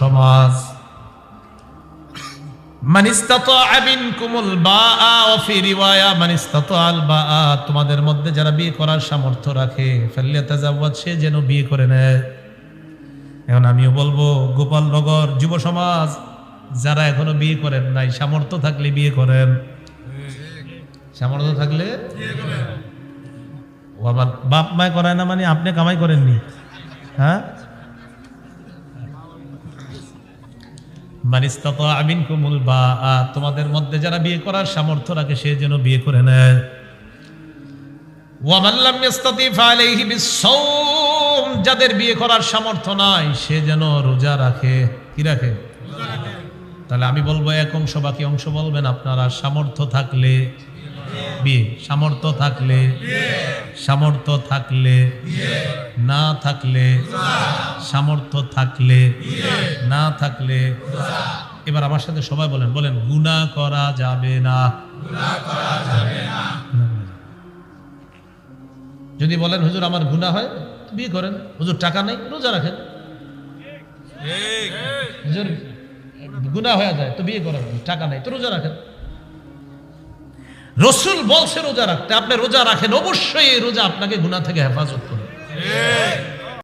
সমাজ। তোমাদের মধ্যে যারা বিয়ে করার সামর্থ্য রাখে, ফাল্যাতাজাওয়াজ, সে যেন বিয়ে করে নেয়। এখন আমিও বলব, গোপালনগর যুব সমাজ, যারা এখনও বিয়ে করেন নাই, সামর্থ্য থাকলে বিয়ে করেন। সামর্থ্য থাকলে ও আবার বাপ মায় করায় না মানে আপনি কামাই করেননি? হ্যাঁ? তোমাদের মধ্যে যারা বিয়ে করার সামর্থ্য রাখে, সে যেন বিয়ে করে নেয়। যাদের বিয়ে করার সামর্থ্য নাই, সে যেন রোজা রাখে। কি রাখে? তাহলে আমি বলব, এক অংশ বাকি অংশ বলবেন আপনারা, সামর্থ্য থাকলে। বিয়ে সামর্থ্য থাকলে। সামর্থ্য থাকলে। না থাকলে। সামর্থ্য থাকলে। না থাকলে। এবার আমার সাথে সবাই বলেন বলেন গুনাহ করা যাবে না। যদি বলেন হুজুর আমার গুনাহ হয় বিয়ে করেন। হুজুর টাকা নেই রোজা রাখেন। হুজুর গুনাহ হয়ে যায় তো বিয়ে করেন। টাকা নেই তো রোজা রাখেন। রসুল বলছে রোজা রাখতে। আপনি রোজা রাখেন, অবশ্যই এই রোজা আপনাকে গুণা থেকে হেফাজত করে